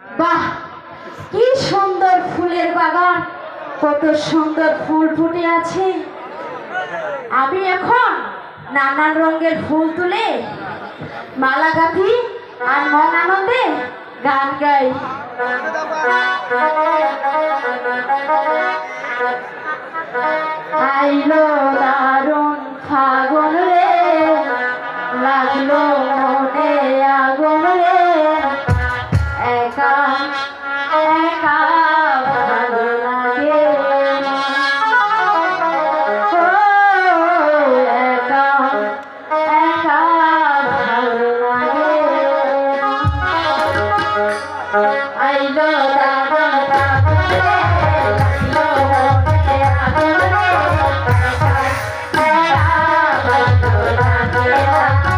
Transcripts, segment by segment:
বাহ, কি সুন্দর ফুলের বাগান, কত সুন্দর ফুল ফুটে আছে। আমি এখন নানান রঙের ফুল তুলে মালা গাঁথি আর মন আনন্দে গান গাই। আইলো দারুণ ফাগুন রে, লাগল ফুলের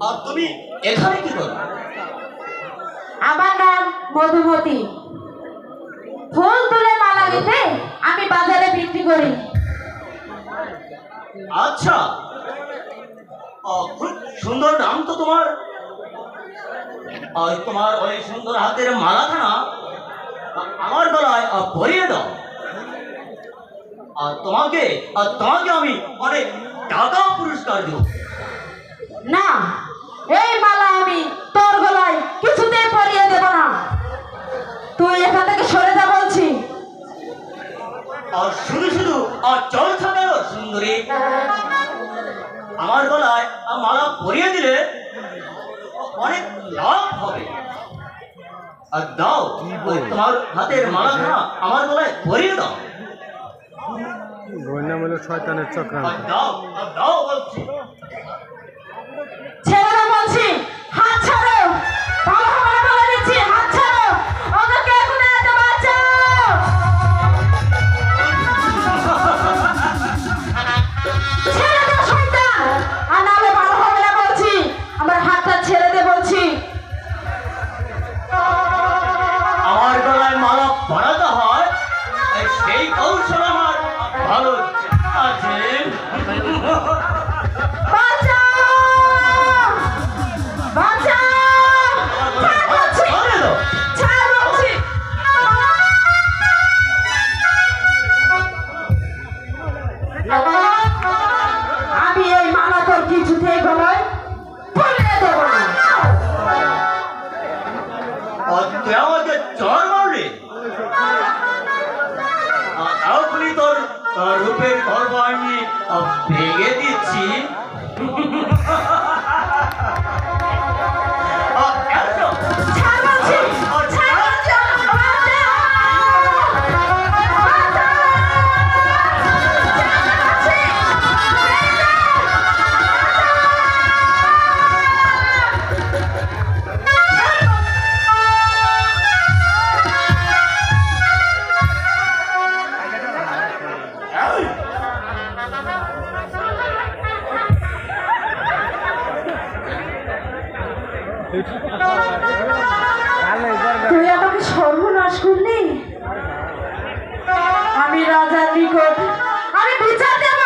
আর তুমি এখানে কি করো? আমার নাম মধুমতি। ফুল তুলে মালা গেঁথে আমি বাজারে বিক্রি করি। আচ্ছা। খুব সুন্দর নাম তো তোমার। আর তোমার ওই সুন্দর হাতের মালাখানা আ- আমার গলায় পরিয়ে দাও। আর তোমাকে আর তোমাকে আমি অনেক টাকা পুরস্কার দেবো। না এই মালা আমি তোর গলায় কিছুতে পরিয়ে দেব না। তুই এখান থেকে সরে যা বলছি। আর শুধু শুধু আর জল থাকার সুন্দরী। আমার গলায় মালা পরিয়ে দিলে অনেক লাভ হবে। আর দাও তোমার হাতের মালা আমার গলায় পরিয়ে দাও। গয়না মেলে শয়তানের চক্রান্ত। দাও দাও বলছি। ছেলেরা বলছি হাত ছাড়ো। তুই আমাকে সর্বনাশ করলি? আমি রাজার নিকট আমি বিচার দেব!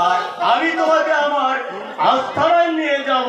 আর আমি তোমাকে আমার আস্থায় নিয়ে যাব।